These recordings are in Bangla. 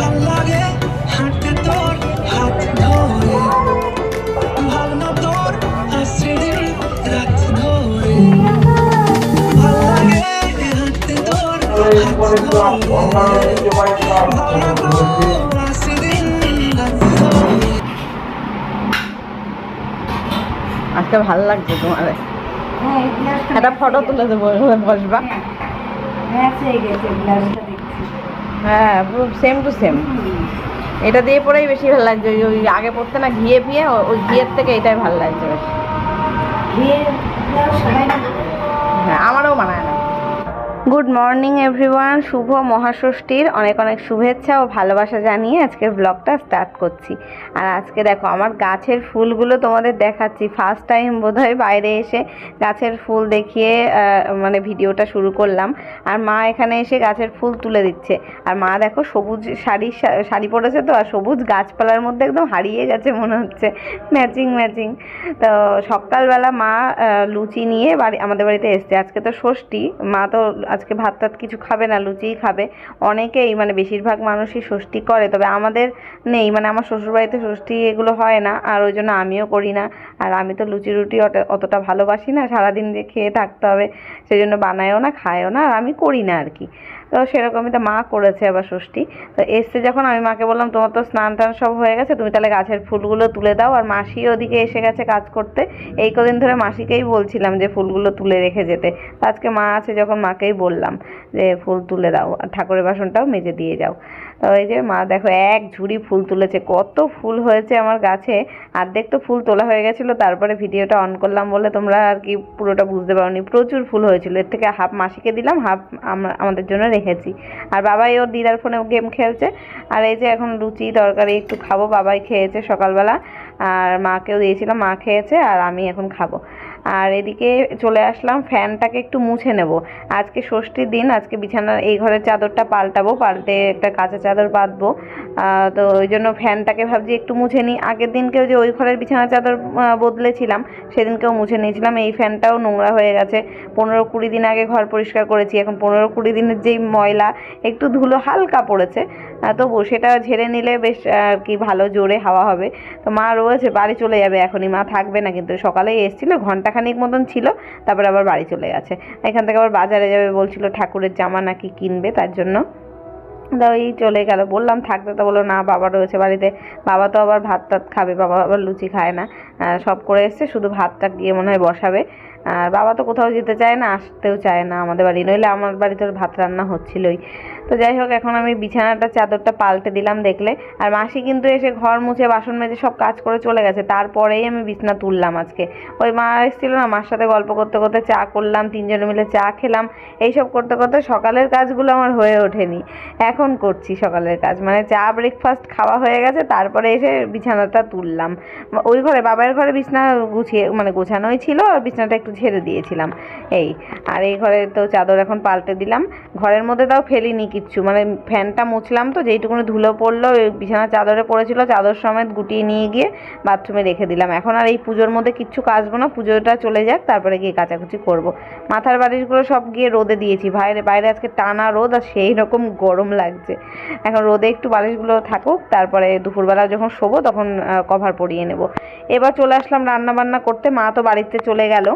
ভালো লাগে হাঁটতে তোর হাত ধরে। ভাবনা তোর আসছে রাত ধরে। ভালো লাগে হাঁটতে তোর হাত ধরে। ভাবনা তোর আসছে রাত ধরে আজকে ভালো লাগছে তোমার হ্যাঁ একটা ফটো তুলে দেবো বসবা। হ্যাঁ হয়ে গেছে গ্লাসটা দেখছি হ্যাঁ সেম টু সেম এটা দিয়ে পরেই বেশি ভালো লাগছে। ওই- ওই আগে পড়তে না ঘিয়ে ফিয়ে ওই ঘিয়ের থেকে এটাই ভালো লাগছে বেশি। হ্যাঁ আমারও মানায় না। গুড মর্নিং এভরিওয়ান শুভ মহাষষ্ঠীর অনেক অনেক শুভেচ্ছা ও ভালোবাসা জানিয়ে আজকের ব্লগটা স্টার্ট করছি। আর আজকে দেখো, আমার গাছের ফুলগুলো তোমাদের দেখাচ্ছি। ফার্স্ট টাইম বোধহয় বাইরে এসে গাছের ফুল দেখিয়ে মানে ভিডিওটা শুরু করলাম। আর মা এখানে এসে গাছের ফুল তুলে দিচ্ছে। আর মা দেখো, সবুজ শাড়ি শাড়ি পরেছে তো, আর সবুজ গাছপালার মধ্যে একদম হারিয়ে গেছে মনে হচ্ছে। ম্যাচিং ম্যাচিং তো সকালবেলা মা লুচি নিয়ে বাড়ি, আমাদের বাড়িতে এসছে। আজকে তো ষষ্ঠী, মা তো আজকে ভাত টাত কিছু খাবে না, লুচিই খাবে। অনেকেই মানে বেশিরভাগ মানুষই ষষ্ঠী করে, তবে আমাদের নেই মানে আমার শ্বশুরবাড়িতে ষষ্ঠী এগুলো হয় না, আর ওই জন্য আমিও করি না। আর আমি তো লুচি রুটি অত- অতটা ভালোবাসি না, সারাদিন খেয়ে থাকতে হবে সেই জন্য বানায়ও না, খায়ও না, আর আমি করি না আর কি। তো সেরকমই তো মা করেছে আবার ষষ্ঠী। তো এসছে যখন আমি মাকে বললাম, তোমার তো স্নান টান সব হয়ে গেছে, তুমি তাহলে গাছের ফুলগুলো তুলে দাও। আর মাসি ওদিকে এসে গেছে কাজ করতে। এই কদিন ধরে মাসিকেই বলছিলাম যে ফুলগুলো তুলে রেখে যেতে। আজকে মা আছে যখন মাকেই বললাম যে, ফুল তুলে দাও, আর ঠাকুরের বাসনটাও মেজে দিয়ে যাও। তো এই যে মা, দেখো এক ঝুড়ি ফুল তুলেছে। কত ফুল হয়েছে আমার গাছে। অর্ধেক তো ফুল তোলা হয়ে গেছিল, তারপরে ভিডিওটা অন করলাম বলে তোমরা আর কি পুরোটা বুঝতে পারোনি। প্রচুর ফুল হয়েছিল। এর থেকে হাফ মাসিকে দিলাম হাফ আমরা আমাদের জন্য রেখেছি। আর বাবাই ওর দিদার ফোনে গেম খেলছে। আর এই যে এখন লুচি তরকারি একটু খাব, বাবাই খেয়েছে সকালবেলা। আর মাকেও দিয়েছিলাম, মা খেয়েছে আর আমি এখন খাব। আর এদিকে চলে আসলাম, ফ্যানটাকে একটু মুছে নেব। আজকে ষষ্ঠীর দিন, আজকে বিছানার এই ঘরের চাদরটা পাল্টাবো, পাল্টে একটা কাঁচা চাদর বাঁধবো। তো ওই জন্য ফ্যানটাকে ভাবছি একটু মুছে নিই। আগের দিনকেও যে ওই ঘরের বিছানার চাদর বদলেছিলাম, সেদিনকেও মুছে নিয়েছিলাম। এই ফ্যানটাও নোংরা হয়ে গেছে। পনেরো কুড়ি দিন আগে ঘর পরিষ্কার করেছি। এখন পনেরো কুড়ি দিনের যেই ময়লা, একটু ধুলো হালকা পড়েছে। তবু সেটা ঝেড়ে নিলে বেশ আর কি ভালো জোরে হাওয়া হবে। তো মা রয়েছে, বাড়ি চলে যাবে এখনই। মা থাকবে না, কিন্তু সকালেই এসেছিল ঘন্টাখানিক মতন ছিল, তারপরে আবার বাড়ি চলে গেছে। এখান থেকে আবার বাজারে যাবে বলছিল, ঠাকুরের জামা নাকি কিনবে তার জন্য? তা ওই চলে গেল। বললাম থাকতে তো বলল, না, বাবা রয়েছে বাড়িতে। বাবা তো আবার ভাত টাত খাবে, বাবা আবার লুচি খায় না। সব করে এসছে, শুধু ভাতটা গিয়ে মনে হয় বসাবে। আর বাবা তো কোথাও যেতে চায় না, আসতেও চায় না আমাদের বাড়ি। নইলে আমার বাড়িতে ভাত রান্না হচ্ছিলোই। তো যাই হোক, এখন আমি বিছানাটা, চাদরটা পাল্টে দিলাম দেখলে। আর মাসি কিন্তু এসে ঘর মুছে, বাসন মেজে সব কাজ করে চলে গেছে। তারপরেই আমি বিছনা তুললাম আজকে। ওই মা এসেছিল না, মার সাথে গল্প করতে করতে চা করলাম, তিনজনে মিলে চা খেলাম। এইসব করতে করতে সকালের কাজগুলো আমার হয়ে ওঠেনি। এখন করছি সকালের কাজ। মানে চা ব্রেকফাস্ট খাওয়া হয়ে গেছে, তারপরে এসে বিছানাটা তুললাম। ওই ঘরে, বাবার ঘরে বিছানা গুছিয়ে মানে গোছানোই ছিল, আর বিছানাটা একটু ঝেড়ে দিয়েছিলাম। এই, আর এই ঘরে তো চাদর এখন পাল্টে দিলাম। ঘরের মধ্যে তাও ফেলিনি কিচ্ছু। মানে ফ্যানটা মুছলাম তো, যেইটুকুনি ধুলো পড়ল বিছানা চাদরে পড়েছিল, চাদর সমেত গুটিয়ে নিয়ে গিয়ে বাথরুমে রেখে দিলাম। এখন আর এই পুজোর মধ্যে কিচ্ছু কাচবো না, পুজোটা চলে যাক, তারপরে গিয়ে কাচাকুচি করব। মাথার বালিশগুলো সব গিয়ে রোদে দিয়েছি। বাইরে বাইরে আজকে টানা রোদ আর সেই রকম গরম লাগছে। এখন রোদে একটু বালিশগুলো থাকুক, তারপরে দুপুরবেলা যখন শোবো তখন কভার পরিয়ে নেব। এবার চলে আসলাম রান্না বান্না করতে, মা তো বাড়িতে চলে গেল।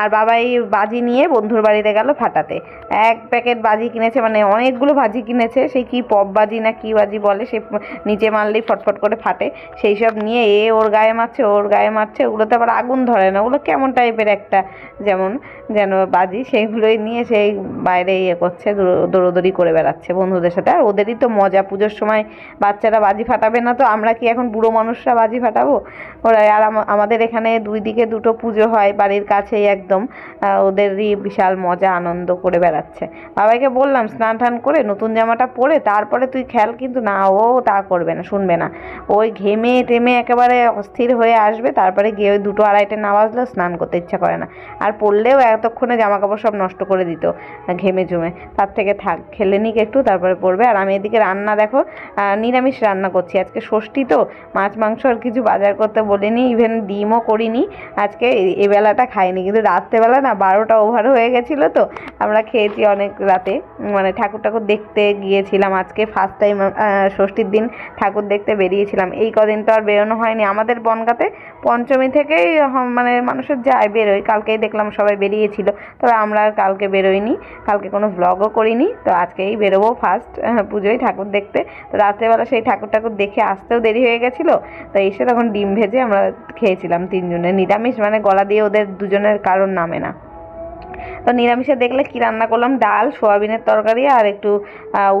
আর বাবা এই বাজি নিয়ে বন্ধুর বাড়িতে গেল ফাটাতে। এক প্যাকেট বাজি কিনেছে মানে অনেকগুলো বাজি কিনেছে সেই কি পপ বাজি না কি বাজি বলে, সে নিচে মারলেই ফটফট করে ফাটে। সেই সব নিয়ে এ ওর গায়ে মারছে, ওর গায়ে মারছে ওগুলোতে আবার আগুন ধরে না, ওগুলো কেমন টাইপের একটা যেমন যেন বাজি সেইগুলোই নিয়ে সেই বাইরে ইয়ে করছে, দৌড়- দৌড়োদৌড়ি করে বেড়াচ্ছে বন্ধুদের সাথে। আর ওদেরই তো মজা, পুজোর সময় বাচ্চারা বাজি ফাটাবে না তো, আমরা কি এখন বুড়ো মানুষরা বাজি ফাটাবো? ওরা, আর আমাদের এখানে দুই দিকে দুটো পুজো হয়, বাড়ির কাছেই একদম। ওদেরই বিশাল মজা, আনন্দ করে বেড়াচ্ছে। বাবাকে বললাম, স্নান টান করে নতুন জামাটা পরে তারপরে তুই খেল কিন্তু না, ও তা করবে না, শুনবে না। ওই ঘেমে টেমে একেবারে অস্থির হয়ে আসবে, তারপরে গিয়ে ওই দুটো আড়াইটে না বাজলেও স্নান করতে ইচ্ছা করে না। আর পড়লেও এতক্ষণে জামা কাপড় সব নষ্ট করে দিত, ঘেমে জমে তার থেকে থাক, খেলে নিক একটু, তারপরে পড়বে। আর আমি এদিকে রান্না দেখো নিরামিষ রান্না করছি। আজকে ষষ্ঠী তো, মাছ, মাংস আর কিছু বাজার করতে বলিনি ইভেন ডিমও করিনি। আজকে এই বেলাটা খাইনি, কিন্তু রাত্রেবেলা না বারোটা ওভার হয়ে গেছিল তো, আমরা খেয়েছি অনেক রাতে। মানে ঠাকুর ঠাকুর দেখতে দেখতে গিয়েছিলাম। আজকে ফার্স্ট টাইম ষষ্ঠীর দিন ঠাকুর দেখতে বেরিয়েছিলাম। এই কদিন তো আর বেরোনো হয়নি। আমাদের বনগাতে পঞ্চমী থেকেই মানে মানুষের যায় বেরোয়। কালকেই দেখলাম সবাই বেরিয়েছিল। তবে আমরা আর কালকে বেরোইনি। কালকে কোনো ব্লগও করিনি। তো আজকেই বেরোবো ফার্স্ট পুজোয় ঠাকুর দেখতে। তো রাত্রেবেলা সেই ঠাকুর ঠাকুর দেখে আসতেও দেরি হয়ে গেছিল। তো এসে তখন ডিম ভেজে আমরা খেয়েছিলাম তিনজনে। নিরামিষ মানে গলা দিয়ে ওদের দুজনের কারণ নামে না। তো নিরামিষে দেখলে কি রান্না করলাম? ডাল, সোয়াবিনের তরকারি আর একটু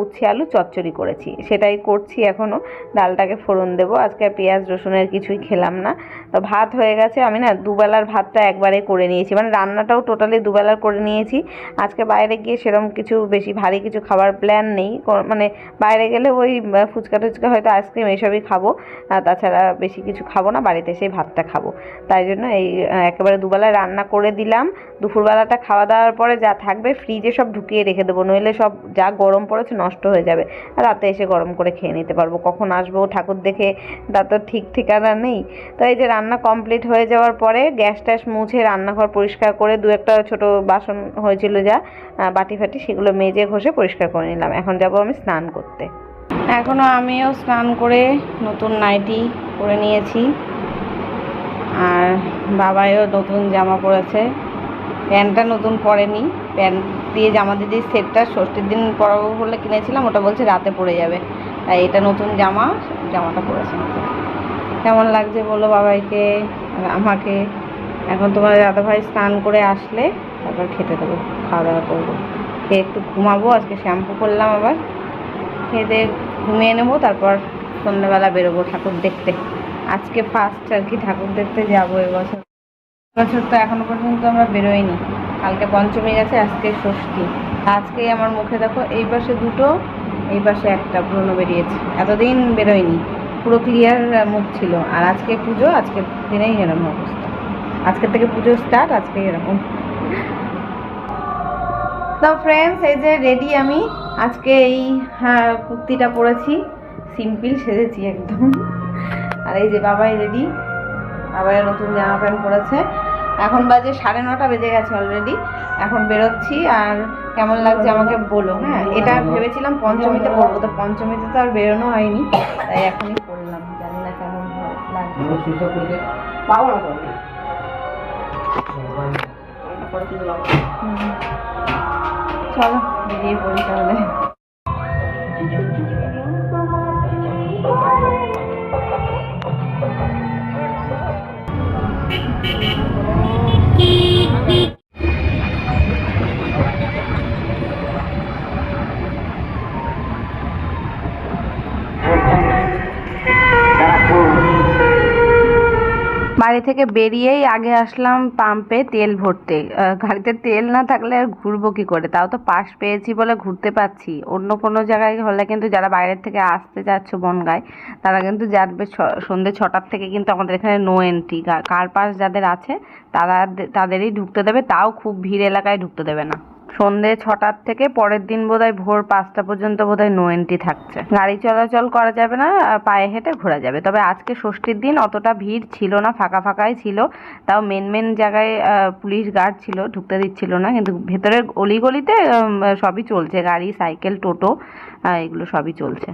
উচ্ছে আলু চচ্চড়ি করেছি। সেটাই করছি এখনও ডালটাকে ফোড়ন দেবো। আজকে পেঁয়াজ, রসুনের কিছুই খেলাম না। তো ভাত হয়ে গেছে। আমি না দুবেলার ভাতটা একবারে করে নিয়েছি। মানে রান্নাটাও টোটালি দুবেলার করে নিয়েছি। আজকে বাইরে গিয়ে সেরকম কিছু বেশি ভারী কিছু খাবার প্ল্যান নেই। মানে বাইরে গেলে ওই ফুচকা টুচকা হয়তো আইসক্রিম এইসবই খাব। তাছাড়া বেশি কিছু খাব না। বাড়িতে এসেই ভাতটা খাব। তাই জন্য এই একেবারে দুবেলায় রান্না করে দিলাম। দুপুরবেলাটা খাওয়া দাওয়ার পরে যা থাকবে ফ্রিজে সব ঢুকিয়ে রেখে দেবো। নইলে সব যা গরম পড়েছে নষ্ট হয়ে যাবে। আর রাতে এসে গরম করে খেয়ে নিতে পারব। কখন আসব ঠাকুর দেখে, তা তো ঠিক ঠিকানা নেই। তো এই যে রান্না কমপ্লিট হয়ে যাওয়ার পরে গ্যাস ট্যাস মুছে রান্নাঘর পরিষ্কার করে দু একটা ছোট বাসন হয়েছিল যা বাটি ফাটি সেগুলো মেজে ঘষে পরিষ্কার করে নিলাম। এখন যাব আমি স্নান করতে। এখনও আমিও স্নান করে নতুন নাইটি পরে নিয়েছি। আর বাবাইও নতুন জামা পরেছে। প্যান্টটা নতুন পরেনি। প্যান্ট দিয়ে জামা দিদির সেটটা ষষ্ঠীর দিন পরাবো বলে কিনেছিলাম, ওটা বলছে রাতে পরে যাবে। তাই এটা নতুন জামা, জামাটা পরেছে। কেমন লাগছে বলো বাবাইকে আমাকে? এখন তোমার দাদাভাই স্নান করে আসলে, তারপর খেতে দেবো, খাওয়া দাওয়া করব। খেয়ে একটু ঘুমাবো, আজকে শ্যাম্পু করলাম আবার। খেয়ে দিয়ে ঘুমিয়ে নেব, তারপর সন্ধ্যেবেলা বেরোবো ঠাকুর দেখতে। আজকে ফার্স্ট আর কি ঠাকুর দেখতে যাব এবছর বছর তো এখনও পর্যন্ত আমরা বেরোইনি। কালকে পঞ্চমী গেছে, আজকে ষষ্ঠী। আজকেই আমার মুখে দেখো, এই পাশে দুটো, এই পাশে একটা ব্রণ বেরিয়েছে। এতদিন বেরোয়নি পুরো ক্লিয়ার মুখ ছিল। আর আজকে পুজো আজকের দিনেই এরকম অবস্থা। আজকের থেকে পুজো স্টার্ট আজকে এরকম। তো ফ্রেন্ডস এই যে রেডি আমি। আজকে এই হ্যাঁ কুর্তিটা পরেছি। সিম্পল সেজেছি একদম। আর এই যে বাবাই রেডি বাবাই নতুন জামা প্যান্ট পরেছে। এখন বাজে সাড়ে নটা বেজে গেছে অলরেডি এখন বেরোচ্ছি আর কেমন লাগছে আমাকে বলো হ্যাঁ? এটা ভেবেছিলাম পঞ্চমীতে পরবো তো পঞ্চমীতে তো আর বেরোনো হয়নি তাই এখনই পড়লাম জানি না কেমন লাগছে। পাবো না হুম। চলো বেরিয়ে পড়ি তাহলে। বাড়ি থেকে বেরিয়েই আগে আসলাম পাম্পে তেল ভরতে। গাড়িতে তেল না থাকলে আর ঘুরবো কী করে? তাও তো পাস পেয়েছি বলে ঘুরতে পাচ্ছি অন্য কোনো জায়গায় হলে কিন্তু যারা বাইরের থেকে আসতে যাচ্ছ বনগায়, তারা কিন্তু যাবে সন্ধে ছটার থেকে কিন্তু আমাদের এখানে নো এন্ট্রি কার পাস যাদের আছে, তারা তাদেরই ঢুকতে দেবে। তাও খুব ভিড় এলাকায় ঢুকতে দেবে না। সন্ধে ছটার থেকে পরের দিন বোধহয় ভোর পাঁচটা পর্যন্ত বোধহয় নো এন্ট্রি থাকছে। গাড়ি চলাচল করা যাবে না পায়ে হেঁটে ঘোরা যাবে। তবে আজকে ষষ্ঠীর দিন অতটা ভিড় ছিল না ফাঁকা ফাঁকাই ছিল। তাও মেন মেন জায়গায় পুলিশ গার্ড ছিল ঢুকতে দিচ্ছিল না। কিন্তু ভেতরের অলিগলিতে সবই চলছে। গাড়ি সাইকেল টোটো এগুলো সবই চলছে।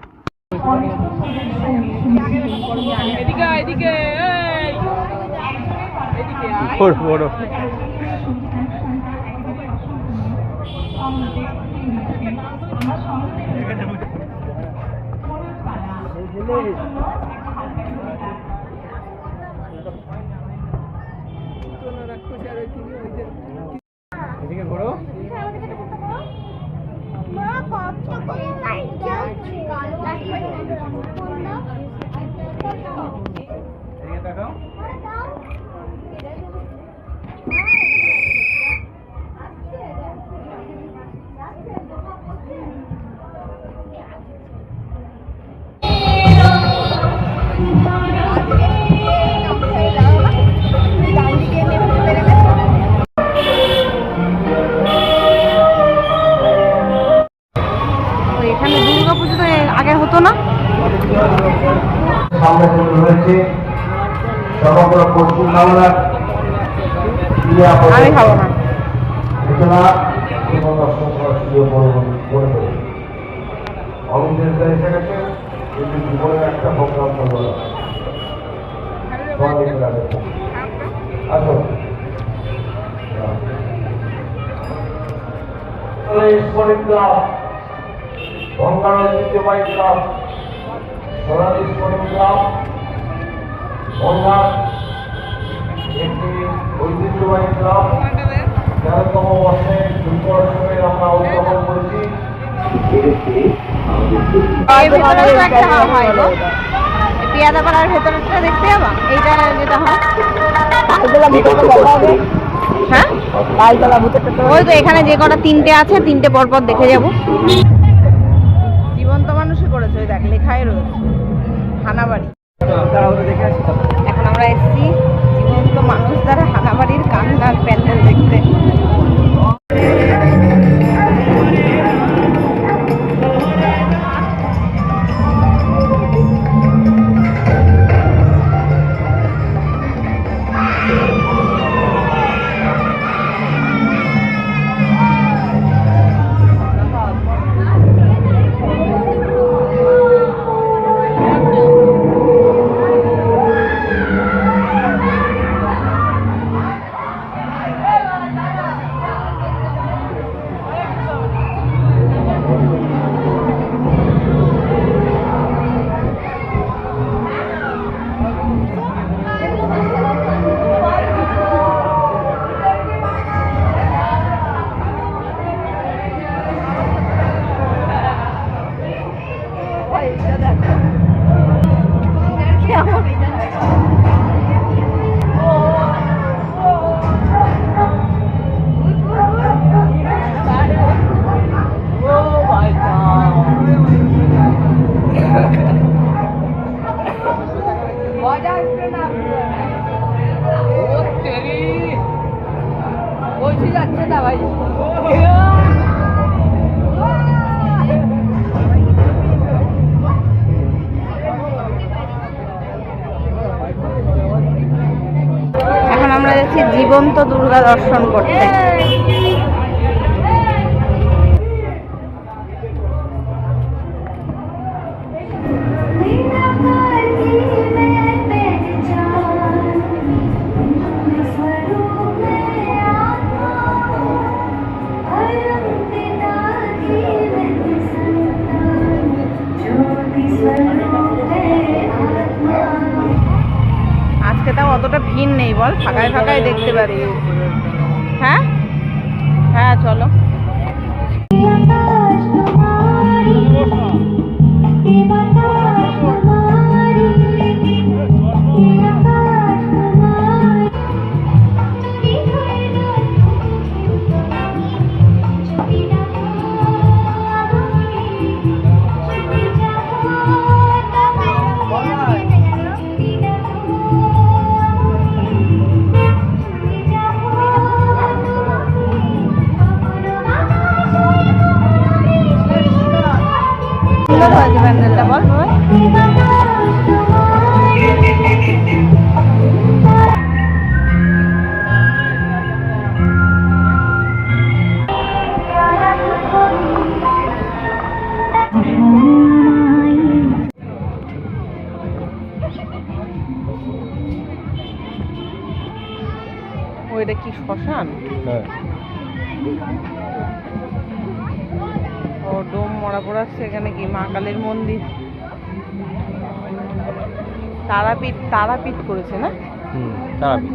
এদিকে এদিকে এই। এদিকে আয়। বড় বড় এদিকে ঘোরো এদিকে তাকাও এখানে দুর্গা পুজো আগে হতো না? রয়েছে সমগ্র পশ্চিম বাংলার আমি খাব না। এসে গেছে। কিন্তু জীবনের একটা প্রোগ্রাম গ্রামে। আসো। স্পোর্টিং ক্লাব গঙ্গার ঐতিহ্যবাহী ক্লাব সোনালী স্পোর্টিং ক্লাব গঙ্গার একটি ঐতিহ্যবাহী ক্লাব তেরোতম বর্ষে দুর্গোৎসবের আমরা উদযাপন করেছি। এর ভেতরেও তো একটা হয় গো। পেয়াদা পাড়ার ভেতরটা দেখতে যাবা? এইটা যেটা হয়। হ্যাঁ? ওই তো এখানে যে কটা তিনটে আছে তিনটে পর পর দেখে যাব। জীবন্ত মানুষই করেছে ওই দেখ লেখাই রয়েছে। হানাবাড়ি দর্শন করতে হয়েছে প্যান্ডেলটা বল ওইটা কি শ্মশান? ডোম মরা পড়াচ্ছে এখানে কি? মা কালীর মন্দির। তারাপীঠ তারাপীঠ করেছে না? তারাপীঠ।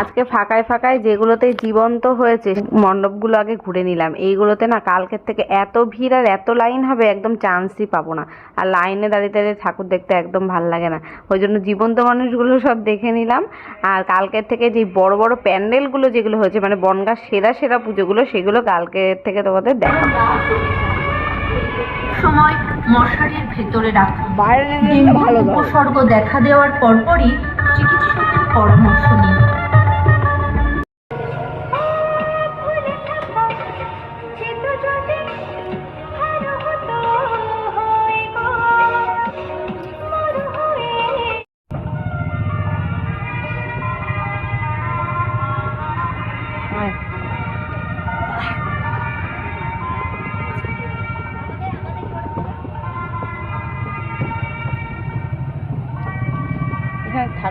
আজকে ফাঁকায় ফাঁকায় যেগুলোতে জীবন্ত হয়েছে মণ্ডপগুলো আগে ঘুরে নিলাম। এইগুলোতে না কালকের থেকে এত ভিড় আর এত লাইন হবে একদম চান্সই পাবো না। আর লাইনে দাঁড়িয়ে দাঁড়িয়ে ঠাকুর দেখতে একদম ভালো লাগে না। ওই জন্য জীবন্ত মানুষগুলো সব দেখে নিলাম। আর কালকের থেকে যে বড় বড় প্যান্ডেলগুলো যেগুলো হয়েছে মানে বনগাঁ সেরা সেরা পুজোগুলো সেগুলো কালকের থেকে তোমাদের দেখাবো। সময় মশারির ভেতরে রাখুন বাইরে উপসর্গ দেখা দেওয়ার পরপরই চিকিৎসকের পরামর্শ নিন।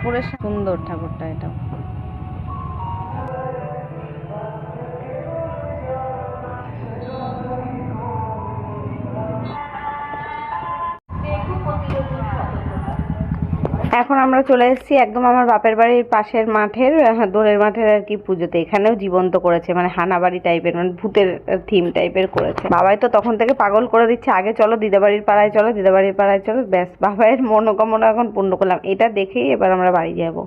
ঠাকুরের সুন্দর ঠাকুরটা এটা এখন আমরা চলে এসেছি একদম আমার বাপের বাড়ির পাশের মাঠের আহ, দোলের মাঠের আর কি পুজোতে। এখানেও জীবন্ত করেছে মানে হানাবাড়ি টাইপের মানে ভূতের থিম টাইপের করেছে। বাবাই তো তখন থেকে পাগল করে দিচ্ছে আগে চলো দিদাবাড়ির পাড়ায় চলো দিদাবাড়ির পাড়ায় চলো ব্যাস বাবাইয়ের মনোকামনা এখন পূর্ণ করলাম। এটা দেখেই এবার আমরা বাড়ি যাব।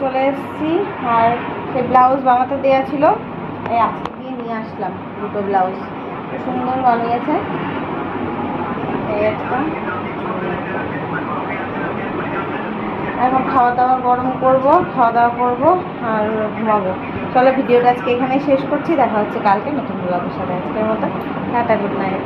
চলে এসেছি। আর সেই ব্লাউজ বানাতে দেওয়া ছিল। এই আজকে দিয়ে নিয়ে আসলাম দুটো ব্লাউজ সুন্দর বানিয়েছে। এখন খাওয়া দাওয়া গরম করব খাওয়া দাওয়া করব আর ঘুমাবো। চলো ভিডিওটা আজকে এখানেই শেষ করছি। দেখা হচ্ছে কালকে নতুন ব্লগের সাথে আজকের মতো। Tata good night